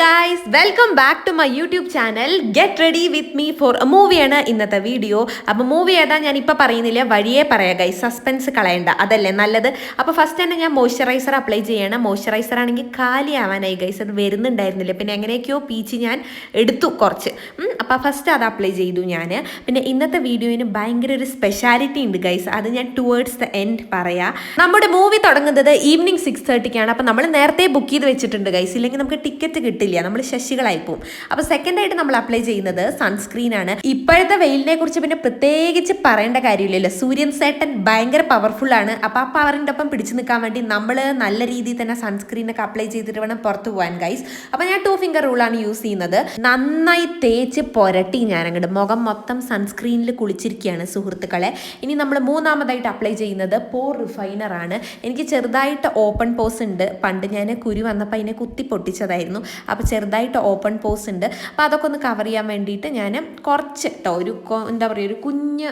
Guys welcome back to my YouTube channel get ready with me for a മൂവിയാണ് ഇന്നത്തെ video അപ്പോൾ movie ഏതാ ഞാൻ ഇപ്പോൾ പറയുന്നില്ല വഴിയേ പറയാം ഗൈസ് സസ്പെൻസ് കളയണ്ട. അതല്ലേ നല്ലത്? അപ്പോൾ ഫസ്റ്റ് തന്നെ ഞാൻ മോയ്സ്ചറൈസർ അപ്ലൈ ചെയ്യണം. മോയ്സ്ചറൈസർ ആണെങ്കിൽ കാലിയാവാനായി ഗൈസ് അത് വരുന്നുണ്ടായിരുന്നില്ല. പിന്നെ എങ്ങനെയൊക്കെയോ പീച്ച് ഞാൻ എടുത്തു കുറച്ച്. അപ്പോൾ ഫസ്റ്റ് അത് അപ്ലൈ ചെയ്തു ഞാൻ പിന്നെ ഇന്നത്തെ വീഡിയോയിന് ഭയങ്കര ഒരു സ്പെഷ്യാലിറ്റി ഉണ്ട് ഗൈസ് അത് ഞാൻ ടുവേർഡ്സ് ദ എൻഡ് പറയാം. നമ്മുടെ മൂവി തുടങ്ങുന്നത് ഈവനിങ് സിക്സ് തേർട്ടിക്കാണ് അപ്പോൾ നമ്മൾ നേരത്തെ ബുക്ക് ചെയ്ത് വെച്ചിട്ടുണ്ട് ഗൈസ് ഇല്ലെങ്കിൽ നമുക്ക് ടിക്കറ്റ് കിട്ടില്ല. നമ്മൾ ശശികളായി പോകും അപ്പോൾ സെക്കൻഡ് ആയിട്ട് നമ്മൾ അപ്ലൈ ചെയ്യുന്നത് സൺസ്ക്രീൻ ആണ്. ഇപ്പോഴത്തെ വെയിലിനെ കുറിച്ച് പിന്നെ പ്രത്യേകിച്ച് പറയേണ്ട കാര്യമില്ലല്ലോ. സൂര്യൻ സേട്ടൻ ഭയങ്കര പവർഫുൾ ആണ്. അപ്പോൾ ആ പവറിന്റെ ഒപ്പം പിടിച്ചു നിൽക്കാൻ വേണ്ടി നമ്മൾ നല്ല രീതിയിൽ തന്നെ സൺസ്ക്രീൻ ഒക്കെ അപ്ലൈ ചെയ്തിട്ട് വേണം പുറത്ത് പോകാൻ ഗൈസ് അപ്പോൾ ഞാൻ ടു ഫിംഗർ റൂൾ ആണ് യൂസ് ചെയ്യുന്നത്. നന്നായി തേച്ച് പുരട്ടി ഞാൻ അങ്ങോട്ട് മുഖം മൊത്തം സൺസ്ക്രീനിൽ കുളിച്ചിരിക്കുകയാണ് സുഹൃത്തുക്കളെ. ഇനി നമ്മൾ മൂന്നാമതായിട്ട് അപ്ലൈ ചെയ്യുന്നത് പോർ റിഫൈനർ ആണ്. എനിക്ക് ചെറുതായിട്ട് ഓപ്പൺ പോസ് ഉണ്ട്. പണ്ട് ഞാൻ കുരു വന്നപ്പോൾ അതിനെ കുത്തി പൊട്ടിച്ചതായിരുന്നു. ചെറുതായിട്ട് ഓപ്പൺ പോസ് ഉണ്ട്. അപ്പോൾ അതൊക്കെ ഒന്ന് കവർ ചെയ്യാൻ വേണ്ടിയിട്ട് ഞാൻ കുറച്ച് കേട്ടോ ഒരു എന്താ പറയുക ഒരു കുഞ്ഞ്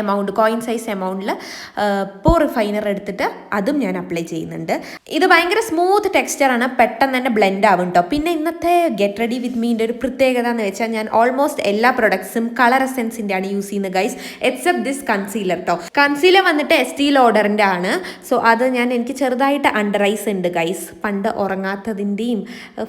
എമൗണ്ട് കോയിൻ സൈസ് എമൗണ്ടിൽ പോ റിഫൈനർ എടുത്തിട്ട് അതും ഞാൻ അപ്ലൈ ചെയ്യുന്നുണ്ട്. ഇത് ഭയങ്കര സ്മൂത്ത് ടെക്സ്ചറാണ് പെട്ടെന്ന് തന്നെ ബ്ലെൻഡ് ആവും കേട്ടോ പിന്നെ ഇന്നത്തെ ഗെറ്റ് റെഡി വിത്ത് മീന്റെ ഒരു പ്രത്യേകത എന്ന് വെച്ചാൽ ഞാൻ ഓൾമോസ്റ്റ് എല്ലാ പ്രൊഡക്ട്സും കളർ എസെൻസിന്റെ ആണ് യൂസ് ചെയ്യുന്നത് ഗൈസ് എക്സെപ്റ്റ് ദിസ് കൺസീലർ കേട്ടോ കൺസീലർ വന്നിട്ട് എസ് ടി ലോഡറിന്റെ ആണ്. സോ അത് ഞാൻ എനിക്ക് ചെറുതായിട്ട് അണ്ടറൈസ് ഉണ്ട് ഗൈസ് പണ്ട് ഉറങ്ങാത്തതിന്റെയും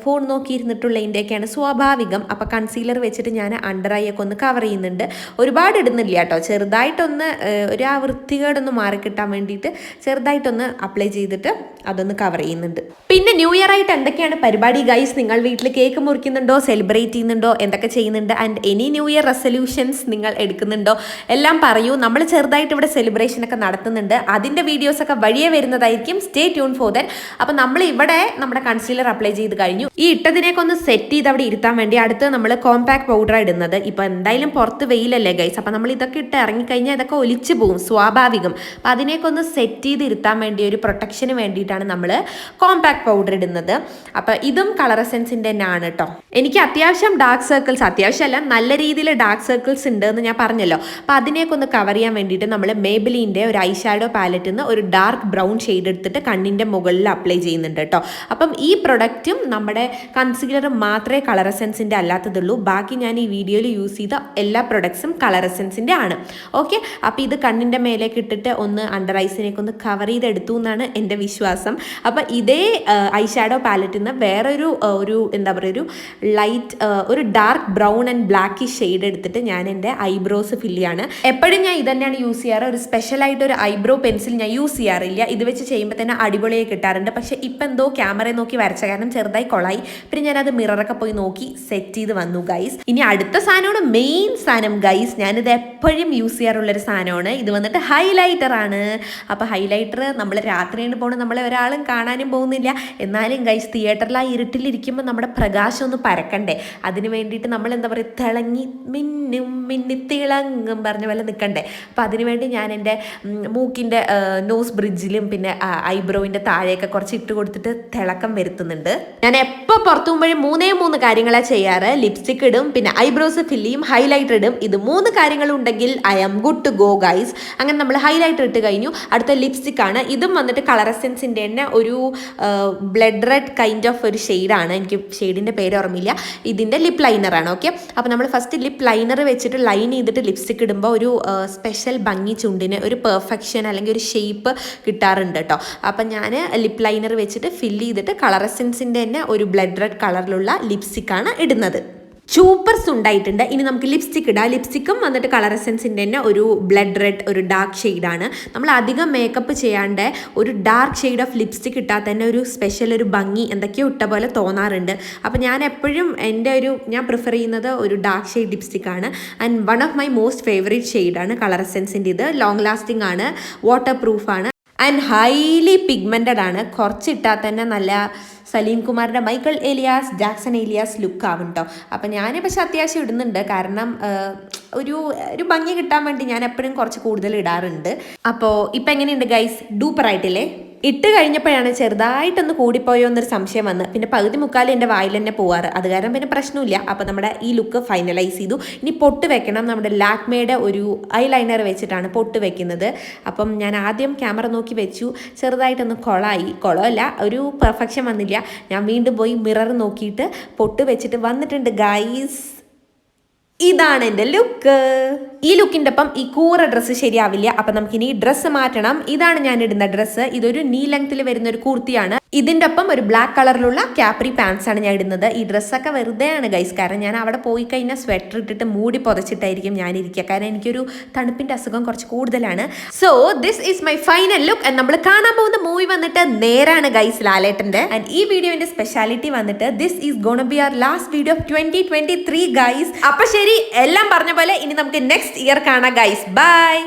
ഫോൺ നോക്കിയിരുന്നിട്ടുള്ളതിന്റെയൊക്കെയാണ് സ്വാഭാവികം. അപ്പോൾ കൺസീലർ വെച്ചിട്ട് ഞാൻ അണ്ടർ ഐ ഒക്കെ ഒന്ന് കവർ ചെയ്യുന്നുണ്ട്. ഒരുപാട് ഇടുന്നില്ല കേട്ടോ ചെറുതായിട്ടൊന്ന് ഒരു ആ വൃത്തികേടൊന്ന് മാറിക്കിട്ടാൻ വേണ്ടിയിട്ട് ചെറുതായിട്ടൊന്ന് അപ്ലൈ ചെയ്തിട്ട് അതൊന്ന് കവർ ചെയ്യുന്നുണ്ട്. പിന്നെ ന്യൂ ഇയർ ആയിട്ട് എന്തൊക്കെയാണ് പരിപാടി ഗൈസ് നിങ്ങൾ വീട്ടിൽ കേക്ക് മുറിക്കുന്നുണ്ടോ? സെലിബ്രേറ്റ് ചെയ്യുന്നുണ്ടോ? എന്തൊക്കെ ചെയ്യുന്നുണ്ട്? And any new year resolutions നിങ്ങൾ എടുക്കുന്നുണ്ടോ? എല്ലാം പറയൂ. നമ്മൾ ചെറുതായിട്ട് ഇവിടെ സെലിബ്രേഷൻ ഒക്കെ നടത്തുന്നുണ്ട്. അതിന്റെ വീഡിയോസ് ഒക്കെ വഴിയെ വരുന്നതായിരിക്കും. സ്റ്റേ ട്യൂൺ ഫോർ ദൻ അപ്പം നമ്മൾ ഇവിടെ നമ്മുടെ കൺസീലർ അപ്ലൈ ചെയ്ത് കഴിഞ്ഞു. ഈ ഇട്ടതിനേക്ക് ഒന്ന് സെറ്റ് ചെയ്ത് അവിടെ ഇരുത്താൻ വേണ്ടി അടുത്ത് നമ്മൾ കോമ്പാക്ട് പൗഡർ ഇടുന്നത്. ഇപ്പം എന്തായാലും പുറത്ത് വെയിലല്ലേ ഗൈസ് അപ്പം നമ്മൾ ഇതൊക്കെ ഇട്ട് ഇറങ്ങിക്കഴിഞ്ഞാൽ ഇതൊക്കെ ഒലിച്ചു പോകും സ്വാഭാവികം. അപ്പം അതിനെയൊക്കെ ഒന്ന് സെറ്റ് ചെയ്ത് ഇരുത്താൻ വേണ്ടി ഒരു പ്രൊട്ടക്ഷന് വേണ്ടിയിട്ടാണ് നമ്മൾ കോമ്പാക്ട് പൗഡർ ഇടുന്നത്. അപ്പം ഇതും കളർ എസെൻസിന്റെ തന്നെ ആണ് കേട്ടോ എനിക്ക് അത്യാവശ്യം ഡാർക്ക് സർക്കിൾസ് അത്യാവശ്യമല്ല നല്ല രീതിയിൽ ഡാർക്ക് സർക്കിൾസ് ഉണ്ട് എന്ന് ഞാൻ പറഞ്ഞല്ലോ. അപ്പം അതിനെയൊക്കെ ഒന്ന് കവർ ചെയ്യാൻ വേണ്ടിയിട്ട് നമ്മൾ മേബിലിന്റെ ഒരു ഐ ഷാഡോ പാലറ്റിൽ നിന്ന് ഒരു ഡാർക്ക് ബ്രൗൺ ഷെയ്ഡ് എടുത്തിട്ട് കണ്ണിന്റെ മുകളിൽ അപ്ലൈ ചെയ്യുന്നുണ്ട് കേട്ടോ അപ്പം ഈ പ്രൊഡക്റ്റും നമ്മുടെ കൺസീലർ മാത്രമേ കളർ എസെൻസിന്റെ അല്ലാത്തതുള്ളൂ. ബാക്കി ഞാൻ ഈ വീഡിയോയിൽ യൂസ് ചെയ്ത എല്ലാ പ്രൊഡക്ട്സും കളർ എസെൻസിന്റെ ആണ്. ഓക്കെ അപ്പോൾ ഇത് കണ്ണിന്റെ മേലേക്ക് ഇട്ടിട്ട് ഒന്ന് അണ്ടർ ഐസിനെയൊക്കെ ഒന്ന് കവർ ചെയ്തെടുത്തു എന്നാണ് എന്റെ വിശ്വാസം. അപ്പം ഇതേ ഐ ഷാഡോ പാലറ്റിൽ നിന്ന് വേറൊരു ഒരു എന്താ പറയുക ഒരു ലൈറ്റ് ഒരു dark brown and black shade എടുത്തിട്ട് ഞാൻ എന്റെ ഐബ്രോസ് ഫില്ല് ചെയ്യാണ്. എപ്പോഴും ഞാൻ ഇത് തന്നെയാണ് യൂസ് ചെയ്യാറ്. ഒരു സ്പെഷ്യലായിട്ട് ഒരു ഐബ്രോ പെൻസിൽ ഞാൻ യൂസ് ചെയ്യാറില്ല. ഇത് വെച്ച് ചെയ്യുമ്പോൾ തന്നെ അടിപൊളിയായി കിട്ടാറുണ്ട്. പക്ഷേ ഇപ്പം എന്തോ ക്യാമറയെ നോക്കി വരച്ച കാരണം ചെറുതായി കൊളായി. പിന്നെ ഞാനത് മിററൊക്കെ പോയി നോക്കി സെറ്റ് ചെയ്ത് വന്നു ഗൈസ് ഇനി അടുത്ത സാധനമാണ് മെയിൻ സാധനം ഗൈസ് ഞാനിത് എപ്പോഴും യൂസ് ചെയ്യാറുള്ളൊരു സാധനമാണ്. ഇത് വന്നിട്ട് ഹൈലൈറ്റർ ആണ്. അപ്പോൾ ഹൈലൈറ്റർ നമ്മൾ രാത്രിയാണ് പോകുന്നത് നമ്മളെ ഒരാളും കാണാനും പോകുന്നില്ല. എന്നാലും ഗൈസ് തിയേറ്ററിൽ ആ ഇരുട്ടിലിരിക്കുമ്പോൾ നമ്മുടെ പ്രകാശം ഒന്ന് പരക്കണ്ടേ? അതിന് വേണ്ടിയിട്ട് നമ്മൾ എന്താ പറയുക തിളങ്ങി മിന്നും മിന്നിത്തിളങ്ങും പറഞ്ഞ പോലെ നിൽക്കണ്ടേ അപ്പം അതിന് വേണ്ടി ഞാൻ എന്റെ മൂക്കിന്റെ നോസ് ബ്രിഡ്ജിലും പിന്നെ ഐബ്രോവിന്റെ താഴെയൊക്കെ കുറച്ച് ഇട്ട് കൊടുത്തിട്ട് തിളക്കം വരുത്തുന്നുണ്ട്. ഞാൻ എപ്പോൾ പുറത്തു പോകുമ്പോഴും മൂന്നേ മൂന്ന് കാര്യങ്ങളാണ് ചെയ്യാറ്. ലിപ്സ്റ്റിക് ഇടും പിന്നെ ഐബ്രോസ് ഫില്ല് ചെയ്യും ഹൈലൈറ്റർ ഇടും. ഇത് മൂന്ന് കാര്യങ്ങളുണ്ടെങ്കിൽ I am good to go guys അങ്ങനെ നമ്മൾ ഹൈലൈറ്റർ ഇട്ട് കഴിഞ്ഞു. അടുത്ത ലിപ്സ്റ്റിക് ആണ്. ഇതും വന്നിട്ട് കളർ എസെൻസിന്റെ തന്നെ ഒരു ബ്ലഡ് റെഡ് കൈൻഡ് ഓഫ് ഒരു ഷെയ്ഡാണ് എനിക്ക് ഷെയ്ഡിന്റെ പേര് ഓർമ്മയില്ല. ഇതിന്റെ ലിപ് ലൈനറാണ് ഓക്കെ അപ്പോൾ നമ്മൾ ഫസ്റ്റ് ലിപ് ലൈനർ വെച്ചിട്ട് ലൈൻ ചെയ്തിട്ട് ലിപ്സ്റ്റിക് ഇടുമ്പോൾ ഒരു സ്പെഷ്യൽ ഭംഗി ചുണ്ടിന് ഒരു പെർഫെക്ഷൻ അല്ലെങ്കിൽ ഒരു ഷേപ്പ് കിട്ടാറുണ്ട് കേട്ടോ അപ്പം ഞാൻ ലിപ് ലൈനർ വെച്ചിട്ട് ഫില്ല് ചെയ്തിട്ട് കളർ എസെൻസിന്റെ തന്നെ ഒരു ബ്ലഡ് റെഡ് കളറിലുള്ള ലിപ്സ്റ്റിക്കാണ് ഇടുന്നത്. ചൂപ്പർസ് ഉണ്ടായിട്ടുണ്ട്. ഇനി നമുക്ക് ലിപ്സ്റ്റിക് ഇടാം. ലിപ്സ്റ്റിക്കും വന്നിട്ട് കളർ എസെൻസിന്റെ തന്നെ ഒരു ബ്ലഡ് റെഡ് ഒരു ഡാർക്ക് ഷെയ്ഡാണ് നമ്മൾ അധികം മേക്കപ്പ് ചെയ്യാണ്ട് ഒരു ഡാർക്ക് ഷെയ്ഡ് ഓഫ് ലിപ്സ്റ്റിക് ഇട്ടാൽ തന്നെ ഒരു സ്പെഷ്യൽ ഒരു ഭംഗി എന്തൊക്കെയോ ഇട്ട പോലെ തോന്നാറുണ്ട്. അപ്പോൾ ഞാൻ എപ്പോഴും എന്റെ ഒരു ഞാൻ പ്രിഫർ ചെയ്യുന്നത് ഒരു dark shade ലിപ്സ്റ്റിക്കാണ് and one of my most favourite ഷെയ്ഡാണ് കളർ എസെൻസിന്റെ ഇത്. ലോങ് ലാസ്റ്റിംഗ് ആണ്. വാട്ടർ പ്രൂഫാണ് ആൻഡ് ഹൈലി പിഗ്മെന്റഡ് ആണ്. കുറച്ചിട്ടാൽ തന്നെ നല്ല സലീം കുമാറിന്റെ Michael alias Jackson alias look ആവും കേട്ടോ അപ്പം ഞാൻ പക്ഷെ അത്യാവശ്യം ഇടുന്നുണ്ട്. കാരണം ഒരു ഒരു ഭംഗി കിട്ടാൻ വേണ്ടി ഞാൻ എപ്പോഴും കുറച്ച് കൂടുതൽ ഇടാറുണ്ട്. അപ്പോൾ ഇപ്പം എങ്ങനെയുണ്ട് ഗൈസ് ഡൂപ്പർ ആയിട്ടില്ലേ? ഇട്ട് കഴിഞ്ഞപ്പോഴാണ് ചെറുതായിട്ടൊന്ന് കൂടിപ്പോയോ എന്നൊരു സംശയം വന്ന്. പിന്നെ പകുതി മുക്കാലും എന്റെ വായിൽ തന്നെ പോവാറ്. അത് കാരണം പിന്നെ പ്രശ്നമില്ല. അപ്പോൾ നമ്മുടെ ഈ ലുക്ക് ഫൈനലൈസ് ചെയ്തു. ഇനി പൊട്ട് വെക്കണം. നമ്മുടെ ലാക്മേയുടെ ഒരു ഐ ലൈനർ വെച്ചിട്ടാണ് പൊട്ട് വെക്കുന്നത്. അപ്പം ഞാൻ ആദ്യം ക്യാമറ നോക്കി വെച്ചു. ചെറുതായിട്ടൊന്ന് കുളമായി കുളമല്ല ഒരു പെർഫെക്ഷൻ വന്നില്ല. ഞാൻ വീണ്ടും പോയി മിറർ നോക്കിയിട്ട് പൊട്ട് വെച്ചിട്ട് വന്നിട്ടുണ്ട് ഗൈസ് ഇതാണ് എന്റെ ലുക്ക് ഈ ലുക്കിന്റെ ഒപ്പം ഈ കൂറ ഡ്രസ്സ് ശരിയാവില്ല. അപ്പം നമുക്കിനി ഡ്രസ്സ് മാറ്റണം. ഇതാണ് ഞാൻ ഇടുന്ന ഡ്രസ്സ് ഇതൊരു നീ ലെങ്ത്തിൽ വരുന്ന ഒരു കുർത്തിയാണ്. ഇതിന്റെ ഒപ്പം ഒരു ബ്ലാക്ക് കളറിലുള്ള ക്യാപ്രി പാൻസ് ആണ് ഞാൻ ഇടുന്നത്. ഈ ഡ്രസ്സൊക്കെ വെറുതെയാണ് ഗൈസ് കാരണം ഞാൻ അവിടെ പോയി കഴിഞ്ഞാൽ സ്വെറ്റർ ഇട്ടിട്ട് മൂടി പുതച്ചിട്ടായിരിക്കും ഞാൻ ഇരിക്കുക. കാരണം എനിക്കൊരു തണുപ്പിന്റെ അസുഖം കുറച്ച് കൂടുതലാണ്. So this is my final look നമ്മൾ കാണാൻ പോകുന്ന മൂവി വന്നിട്ട് നേരാണ് ഗൈസ് ലാലേട്ടന്റെ. ആൻഡ് ഈ വീഡിയോന്റെ സ്പെഷ്യാലിറ്റി വന്നിട്ട് this is gonna be our last video of twenty twenty three guys അപ്പം ശരി എല്ലാം പറഞ്ഞ പോലെ ഇനി നമുക്ക് നെക്സ്റ്റ് ഇയർ കാണാം ഗൈസ് ബൈ